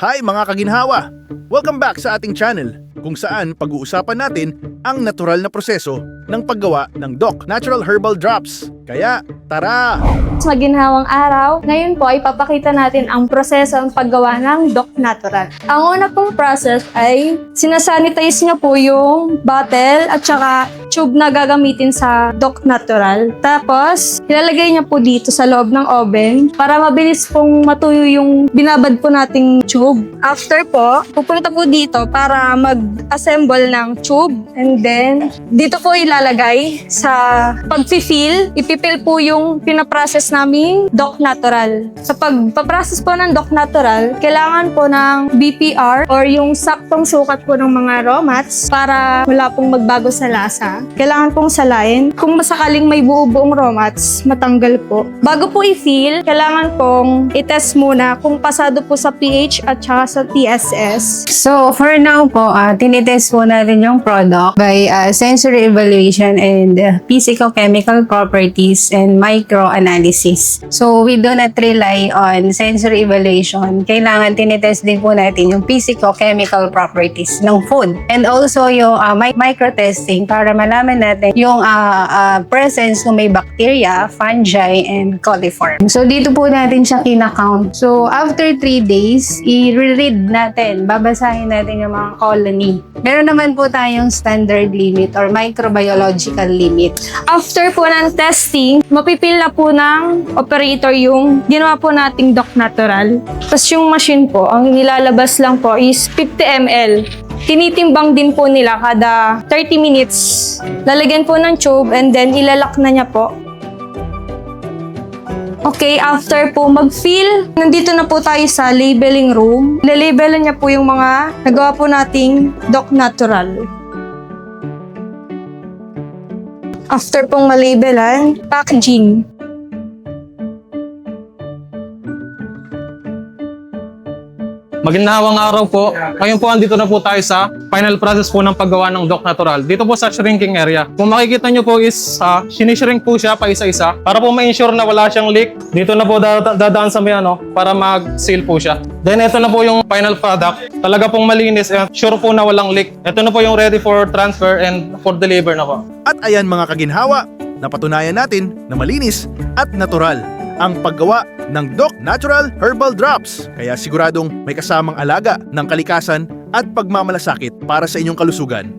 Hi mga kaginhawa! Welcome back sa ating channel kung saan pag-uusapan natin ang natural na proseso ng paggawa ng DOC Natural Herbal Drops. Kaya tara! Sa maginhawang araw, ngayon po ay papakita natin ang proseso ng paggawa ng Doc Natural. Ang una pong process ay sinasanitize niya po yung bottle at saka tube na gagamitin sa Doc Natural. Tapos, ilalagay niya po dito sa loob ng oven para mabilis pong matuyo yung binabad po nating tube. After po, pupunta po dito para mag-assemble ng tube and then dito po ilalagay sa pag-fill, ipipil po yung pinaprocess naming Doc Natural. Sa pagpaprocess po ng Doc Natural, kailangan po ng BPR or yung saktong sukat po ng mga raw mats para wala pong magbago sa lasa. Kailangan pong salain. Kung masakaling may buo-buong raw mats, matanggal po. Bago po i-fill, kailangan pong i-test muna kung pasado po sa pH at saka sa TSS. So, for now po, uh, tinitest po natin yung product by uh, sensory evaluation and uh, physicochemical properties and microanalysis. So, we do not rely on sensory evaluation. Kailangan tinitest din po natin yung physicochemical properties ng food. And also yung uh, mi- microtesting para malaman natin yung uh, uh, presence ng may bacteria, fungi, and coliform. So, dito po natin siya kinakount. So, after 3 days, i-read natin, babasahin natin yung mga colony. Meron naman po tayong standard limit or microbiological limit. After po ng testing, mapipil na po ng operator yung ginawa po nating Doc Natural. Tapos yung machine po, ang nilalabas lang po is 50 ml. Tinitimbang din po nila kada 30 minutes. Lalagyan po ng tube and then ilalak na niya po. Okay, after po mag-fill, nandito na po tayo sa labeling room. Lalabelan niya po yung mga nagawa po nating Doc Natural. After pong malabelan, packaging. Magandang araw po. Ngayon po andito na po tayo sa final process po ng paggawa ng Doc Natural. Dito po sa shrinking area. Kung makikita nyo po is uh, sinishrink po siya pa isa-isa para po ma-ensure na wala siyang leak. Dito na po dada- dadaan sa may ano para mag-seal po siya. Then ito na po yung final product. Talaga pong malinis and sure po na walang leak. Ito na po yung ready for transfer and for deliver na po. At ayan mga kaginhawa, napatunayan natin na malinis at natural ang paggawa ng DOC Natural Herbal Drops. Kaya siguradong may kasamang alaga ng kalikasan at pagmamalasakit para sa inyong kalusugan.